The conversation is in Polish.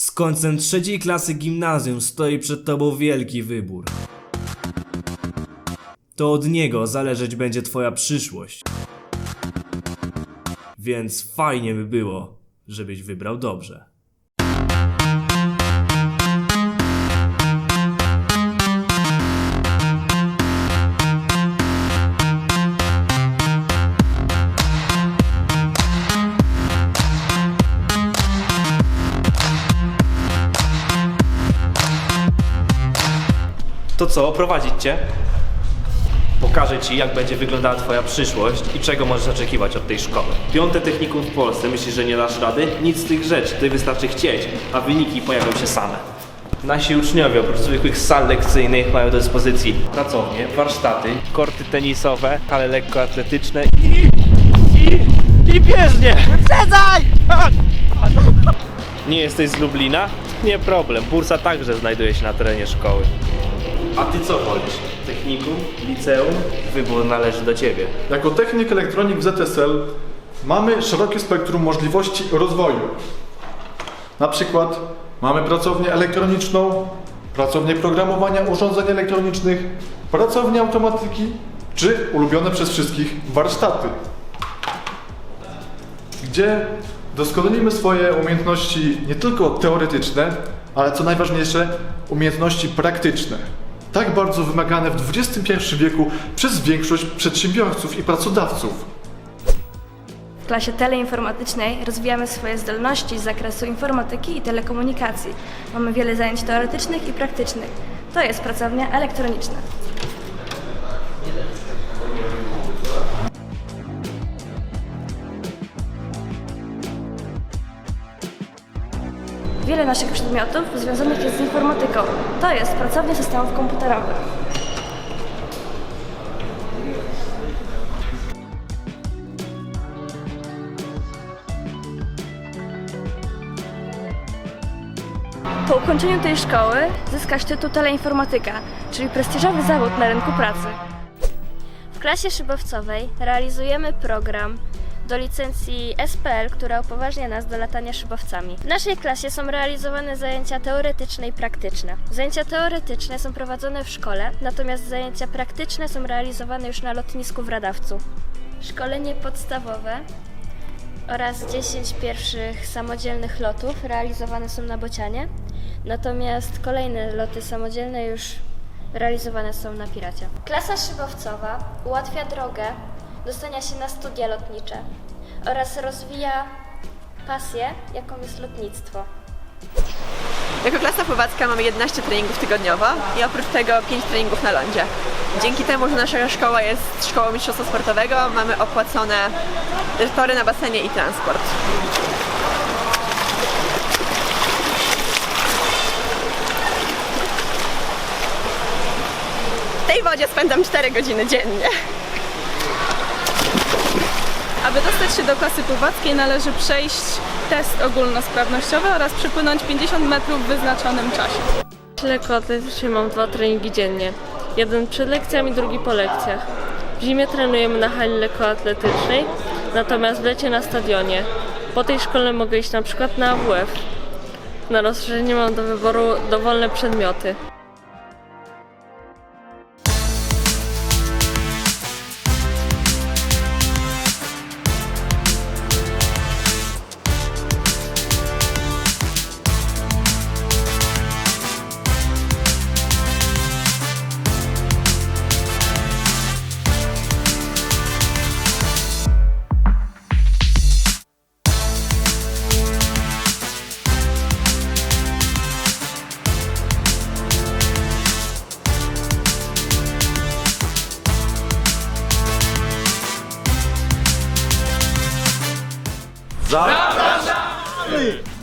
Z końcem trzeciej klasy gimnazjum stoi przed tobą wielki wybór. To od niego zależeć będzie twoja przyszłość. Więc fajnie by było, żebyś wybrał dobrze. To co, oprowadzić cię? Pokażę ci, jak będzie wyglądała twoja przyszłość i czego możesz oczekiwać od tej szkoły. Piąte technikum w Polsce, myślisz, że nie dasz rady? Nic z tych rzeczy, tutaj wystarczy chcieć, a wyniki pojawią się same. Nasi uczniowie oprócz zwykłych sal lekcyjnych mają do dyspozycji pracownie, warsztaty, korty tenisowe, hale lekkoatletyczne i... i... i bieżnie! Wyprzedzaj! Nie jesteś z Lublina? Nie problem, bursa także znajduje się na terenie szkoły. A ty co wolisz? Technikum, liceum? Wybór należy do ciebie. Jako technik elektronik w ZSL mamy szerokie spektrum możliwości rozwoju. Na przykład mamy pracownię elektroniczną, pracownię programowania urządzeń elektronicznych, pracownię automatyki czy ulubione przez wszystkich warsztaty, gdzie doskonalimy swoje umiejętności nie tylko teoretyczne, ale co najważniejsze, umiejętności praktyczne. Tak bardzo wymagane w XXI wieku przez większość przedsiębiorców i pracodawców. W klasie teleinformatycznej rozwijamy swoje zdolności z zakresu informatyki i telekomunikacji. Mamy wiele zajęć teoretycznych i praktycznych. To jest pracownia elektroniczna. Wiele naszych przedmiotów związanych jest z informatyką. To jest pracownia systemów komputerowych. Po ukończeniu tej szkoły zyskasz tytuł teleinformatyka, czyli prestiżowy zawód na rynku pracy. W klasie szybowcowej realizujemy program do licencji SPL, która upoważnia nas do latania szybowcami. W naszej klasie są realizowane zajęcia teoretyczne i praktyczne. Zajęcia teoretyczne są prowadzone w szkole, natomiast zajęcia praktyczne są realizowane już na lotnisku w Radawcu. Szkolenie podstawowe oraz 10 pierwszych samodzielnych lotów realizowane są na Bocianie, natomiast kolejne loty samodzielne już realizowane są na Piracie. Klasa szybowcowa ułatwia drogę dostania się na studia lotnicze oraz rozwija pasję, jaką jest lotnictwo. Jako klasa pływacka mamy 11 treningów tygodniowo i oprócz tego 5 treningów na lądzie. Dzięki temu, że nasza szkoła jest szkołą mistrzostwa sportowego, mamy opłacone tory na basenie i transport. W tej wodzie spędzam 4 godziny dziennie. Aby dostać się do klasy pływackiej należy przejść test ogólnosprawnościowy oraz przepłynąć 50 metrów w wyznaczonym czasie. Lekkoatletycznie mam dwa treningi dziennie. Jeden przed lekcjami, drugi po lekcjach. W zimie trenujemy na hali lekkoatletycznej, natomiast w lecie na stadionie. Po tej szkole mogę iść na przykład na AWF. Na rozszerzenie mam do wyboru dowolne przedmioty. Zap!